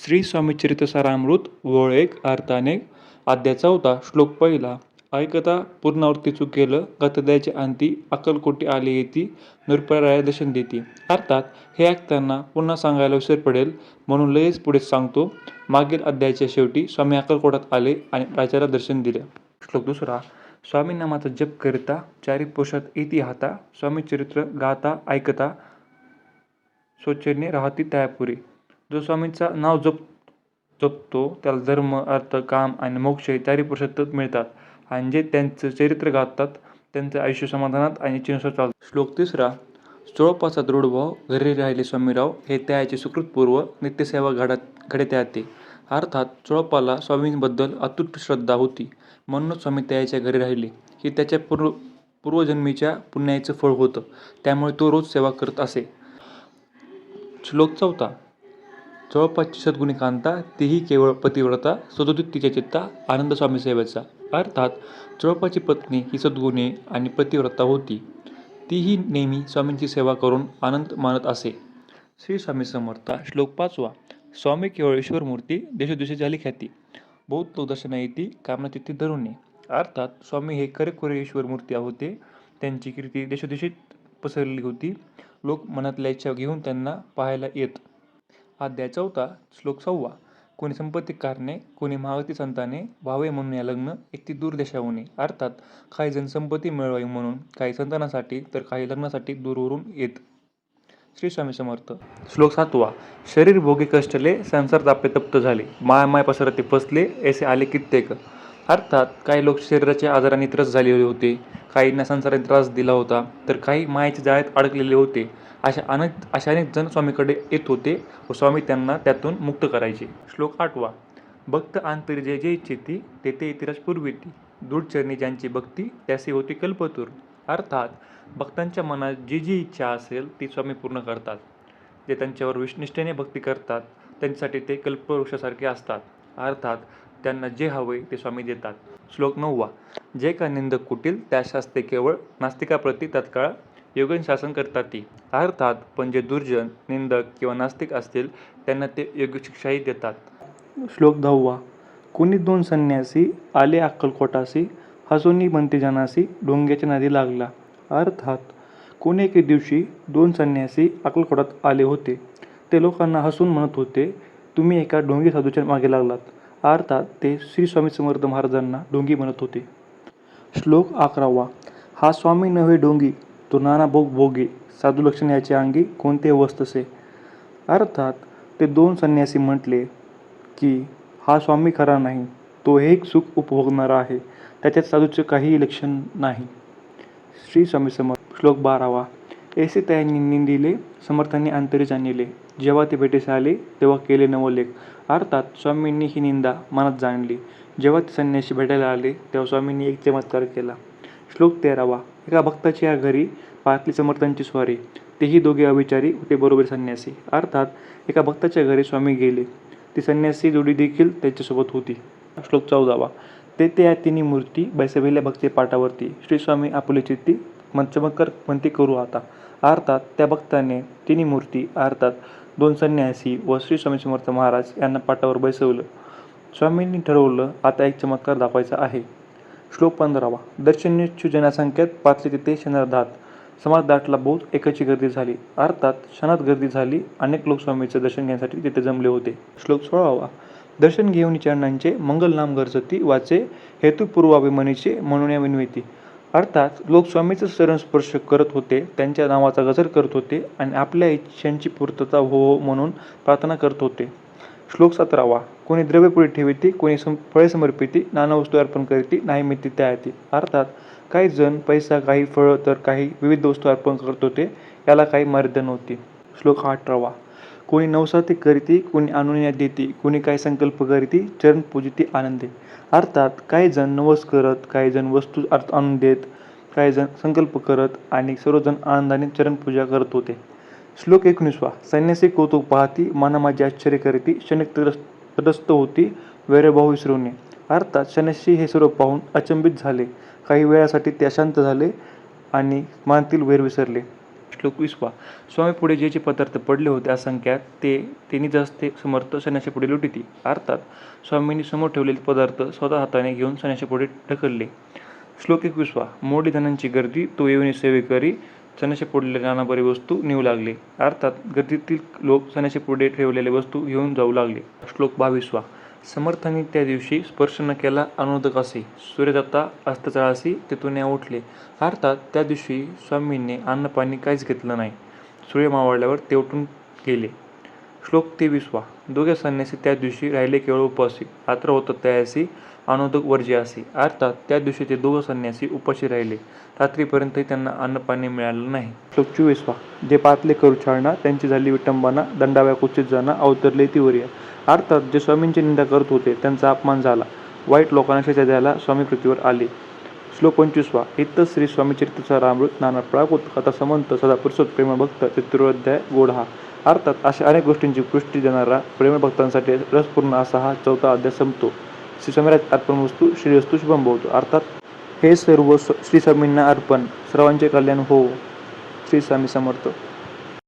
श्री स्वामी चरित्र सारामृत वळ एक अर्थाने आद्याचा अध्याय चौथा श्लोक पहिला. ऐकता पूर्णावृत्ती केलं गतद्याचे अंती अकलकोटी आली येती नृपराया दर्शन देती. अर्थात हे ऐकताना पुन्हा सांगायला विसर पडेल म्हणून लगेच पुढे सांगतो मागील अध्यायाच्या शेवटी स्वामी अकलकोटात आले आणि राजाला दर्शन दिले. श्लोक दुसरा स्वामी नामाचा जप करिता चारी पोषात इति हाता स्वामी चरित्र गाता ऐकता स्वच्छने राहती त्यापुरी. जो स्वामींचा नाव जप जपतो त्याला धर्म अर्थ काम आणि मोक्ष हे चारी पुरुषातच मिळतात. आणि जे त्यांचं चरित्र गातात त्यांचं आयुष्य समाधानात आणि चिनुसार चालतं. श्लोक तिसरा चोळपाचा दृढभाव घरी राहिले स्वामीराव हे त्याचे सुकृतपूर्व नित्यसेवा घडत घडते येते अर्थात चोळपाला स्वामींबद्दल अतुट श्रद्धा होती. म्हणूनच स्वामी त्याच्या घरी राहिले. हे त्याच्या पूर्व पूर्वजन्मीच्या पुण्याचं फळ होतं. त्यामुळे तो रोज सेवा करत असे. श्लोक चौथा जवळपासची सद्गुणी कांता तीही केवळ पतिव्रता सदोदित तिच्या चित्ता आनंद स्वामी सेवेचा अर्थात जवळपासची पत्नी ही सद्गुणी आणि पतिव्रता होती. तीही नेहमी स्वामींची सेवा करून आनंद मानत असे. श्री स्वामी समर्थ श्लोक पाचवा. स्वामी केवळ ईश्वर मूर्ती देशोदेशी झाली ख्याती. बौद्ध लोक दर्शना येती तिथे धरून अर्थात स्वामी हे खरेखुरे ईश्वर मूर्ती होते. त्यांची कीर्ती देशोदेशीत पसरली होती. लोक मनातल्या इच्छा घेऊन त्यांना पाहायला येत. अध्याय चौथा श्लोक सव्वा. कोणी संपत्ती कारणे कोणी महागती संताने व्हावे म्हणून या लग्न एक ती दूर अर्थात काही जण संपत्ती मिळवावी म्हणून काही संतानासाठी तर काही लग्नासाठी दूरवरून येत. श्री स्वामी समर्थ. श्लोक सातवा. शरीर भोगी कष्टले संसार तापे तप्त झाले. माय माय पसरते फसले ऐसे आले कित्येक. अर्थात काही लोक शरीराच्या आजाराने त्रस्त झालेले होते. काहींना संसाराने त्रास दिला होता तर काही मायेच्या जाळ्यात अडकलेले होते. अशा अनेक अशा अनेक जण स्वामीकडे येत होते व स्वामी त्यांना त्यातून मुक्त करायचे. श्लोक आठवा. भक्त आंतरी जे जे इच्छिती ते ते इतिराज पूर्वीती. दूरचरणी ज्यांची भक्ती त्याचे होती कल्पतूर. अर्थात भक्तांच्या मनात जी जी इच्छा असेल ती स्वामी पूर्ण करतात. जे त्यांच्यावर विष्निष्ठेने भक्ती करतात त्यांच्यासाठी ते कल्पवृक्षासारखे असतात. अर्थात त्यांना जे हवे ते स्वामी देतात. श्लोक नववा. जे का निंदक कुटील त्या शास्ते केवळ नास्तिकाप्रती तत्काळ योगन शासन करतात ती. अर्थात पण जे दुर्जन निंदक किंवा नास्तिक असतील त्यांना ते योग्य शिक्षाही देतात. श्लोक दहावा. कुणी दोन संन्यासी आले अक्कलकोटासी हसोनी बनते जनासी डोंग्याच्या नदी लागला. अर्थात कोणी एके दिवशी दोन संन्यासी अक्कलकोटात आले होते. ते लोकांना हसून म्हणत होते तुम्ही एका डोंगी साधूच्या मागे लागलात. अर्थात ते श्री स्वामी समर्थ महाराजांना डोंगी म्हणत होते. श्लोक अकरावा. हा स्वामी नव्हे डोंगी तो नाना भोग भोगे साधू लक्षण याच्या अंगी कोणते वस्तसे? अर्थात ते दोन संन्यासी म्हटले की हा स्वामी खरा नाही तो एक सुख उपभोगणारा आहे त्याच्यात साधूचे काहीही लक्षण नाही. श्री स्वामी समर्थ श्लोक बारावा. ऐसे त्यांनी निंदिले समर्थांनी आंतरिक जाणिले. जेव्हा ते भेटीस आले तेव्हा केले नवलेख. अर्थात स्वामींनी ही निंदा मनात जाणली. जेव्हा ते संन्याशी भेटायला आले तेव्हा स्वामींनी एक चमत्कार केला. श्लोक तेरावा. एका भक्ताच्या घरी पाहतली समर्थांची स्वारी. तेही दोघे अविचारी होते बरोबर संन्यासी. अर्थात एका भक्ताच्या घरी स्वामी गेले. ती संन्यासी जोडी देखील त्याच्यासोबत होती. श्लोक चौदावा. ते त्या तिन्ही मूर्ती बैसविल्या भक्ती पाठावरती. श्री स्वामी चित्ती मन चमत्कार म्हणते करू आता. अर्थात त्या भक्ताने तिन्ही मूर्ती अर्थात दोन संन्यासी व श्री स्वामी समर्थ महाराज यांना पाटावर बैसवलं. स्वामींनी ठरवलं आता एक चमत्कार दाखवायचा आहे. श्लोक पंधरावा. दर्शनेच्छु जनसंख्येत पाचले तिथे शनरधात समाज दाटला बहुत एकाची गर्दी झाली. अर्थात क्षणात गर्दी झाली. अनेक लोक स्वामीचे दर्शन घेण्यासाठी तिथे जमले होते. श्लोक सोळावा. दर्शन घेऊन चरणांचे मंगल नाम गरजती वाचे हेतुपूर्वाभिमानीचे म्हणून या विनविती. अर्थात लोक स्वामीचं चरण स्पर्श करत होते. त्यांच्या नावाचा गजर करत होते आणि आपल्या इच्छांची पूर्तता हो हो म्हणून प्रार्थना करत होते. श्लोक सतरावा. कोणी द्रव्यपुढे ठेविती कोणी सम फळे समर्पिती नाना वस्तू अर्पण करीती नाही मिळती त्या येते अर्थात काही जण पैसा काही फळं तर काही विविध वस्तू अर्पण करत होते याला काही मर्यादा नव्हती. श्लोक अठरावा. कोणी नवसाती करीती कोणी अनुन्या देती कोणी काही संकल्प करीती चरण पूजिती आनंदे. अर्थात काही जण नवस करत काही जण वस्तू अर्थ आणून देत काही जण संकल्प करत आणि सर्वजण आनंदाने चरणपूजा करत होते. श्लोक एकोणीसवा. संन्यासी कौतुक पाहती माना आश्चर्य करीती क्षणिक त्रस्त होती वैरभाव विसरवणे. अर्थात शनशी हे सर्व पाहून अचंबित झाले. काही वेळासाठी ते अशांत झाले आणि मनातील वैर विसरले. श्लोक विसवा स्वामी पुढे जे जे पदार्थ पडले होते असंख्यात ते त्यांनी जास्त समर्थ सन्याशी पुढे लुटिती अर्थात स्वामींनी समोर ठेवलेले पदार्थ स्वतः हाताने घेऊन सन्याशी पुढे ढकलले. श्लोक एकविसवा मोडी धनांची गर्दी तो येऊन सेवे करी सणाच्या पुढले नानाबरी वस्तू नेऊ लागले. अर्थात गतीतील लोक सणाच्या पुढे ठेवलेले वस्तू घेऊन जाऊ लागले. श्लोक बावीसवा. समर्थांनी त्या दिवशी स्पर्श न केला अनोदक असे. सूर्यदत्ता अस्तचळासी तेथून उठले. अर्थात त्या दिवशी स्वामींनी अन्नपाणी काहीच घेतलं नाही. सूर्य मावळल्यावर ते उठून गेले. श्लोक तेविसवा. दोघे संन्यासी त्या दिवशी राहिले केवळ उपवासी रात्र होतं त्यासी अनुदक वर्जियासी अर्थात त्या दिवशी ते दोघं संन्यासी उपाशी राहिले. रात्रीपर्यंतही त्यांना अन्नपाणी मिळालं नाही. श्लोक चोवीसवा. जे पातले करू छाळणा त्यांची झाली विटंबना दंडाव्या कुचित जाणं अवतरले तिवर्य अर्थात जे स्वामींची निंदा करत होते त्यांचा अपमान झाला. वाईट लोकांना शिक्षा द्यायला स्वामी पृथ्वीवर आले. श्लोक पंचवीसवा. इत्त श्री स्वामी चरित्रचा रामृत नाना प्राकृत कथा समंत सदा पुरुषोत्प्रेम भक्त चतुर्वध्याय गोड हा अर्थात अशा अनेक गोष्टींची पुष्टी देणारा प्रेमभक्तांसाठी रसपूर्ण असा हा चौथा अध्याय संपतो. श्री अर्पण वस्तू श्री वस्तू शुभम भवतो. अर्थात हे सर्व श्रीस्वामींना श्री स्वामींना अर्पण. सर्वांचे कल्याण हो. श्री स्वामी समर्थ.